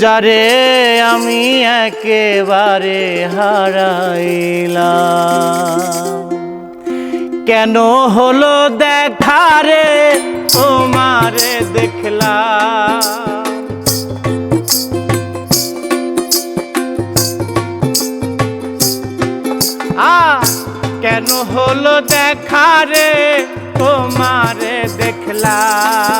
যারে আমি একেবারে হারাইলাম। কেন হলো দেখারে তোমারে দেখলাম। আ, কেন হলো দেখারে তোমারে দেখলাম।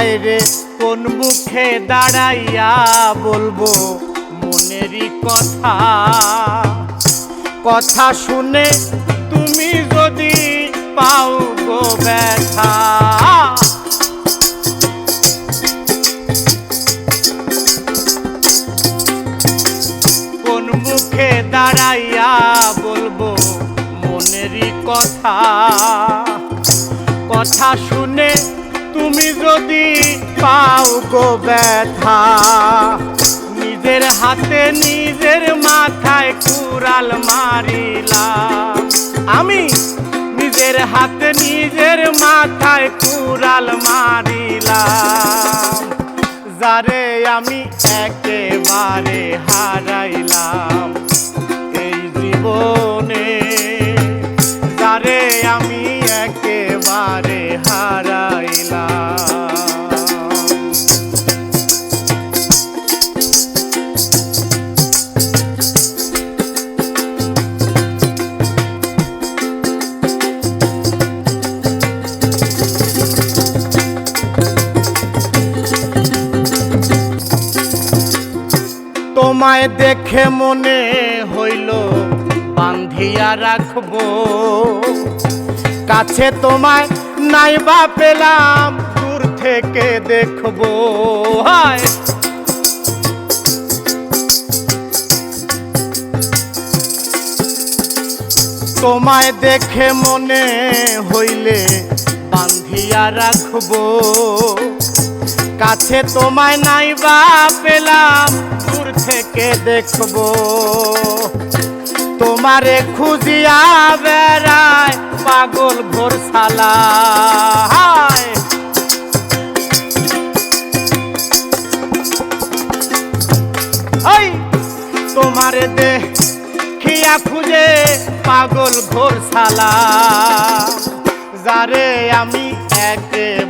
হায় রে, কোন মুখে দাঁড়াইয়া বলব মনেরই কথা? কথা শুনে তুমি যদি পাও গো ব্যথা। কোন মুখে দাঁড়াইয়া বলব মনেরই কথা? কথা শুনে তুমি যদি পাও গো ব্যথা, নিজের হাতে নিজের মাথায় কুড়াল মারিলাম। আমি নিজের হাতে নিজের মাথায় কুড়াল মারিলাম। যারে আমি একেবারে হারাইলাম এই জীবনে, যারে আমি একেবারে হারাইলাম তোমায় দেখে মনে হইল, বান্ধিয়া রাখব। কাছে তোমায় নাইবা পেলাম, দূর থেকে দেখব। তোমায় দেখে মনে হইলে, বান্ধিয়া রাখব। কাছে তোমায় নাইবা পেলাম। দূর থেকে দেখব। তোমারে খুঁজিয়া বেড়ায় পাগল ঘোর সালা তোমারে দেখিয়া খুঁজে পাগল ঘোর সালা যারে আমি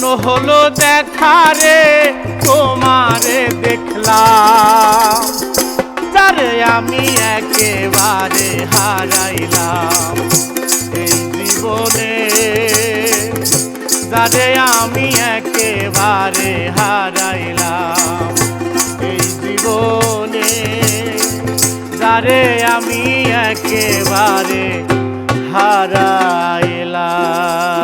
কেন হলো দেখা রে, তোমারে দেখলাম। যারে আমি একেবারে হারাইলাম এই জীবনে। যারে আমি একেবারে হারাইলাম এই জীবনে। যারে আমি একেবারে হারাইলাম।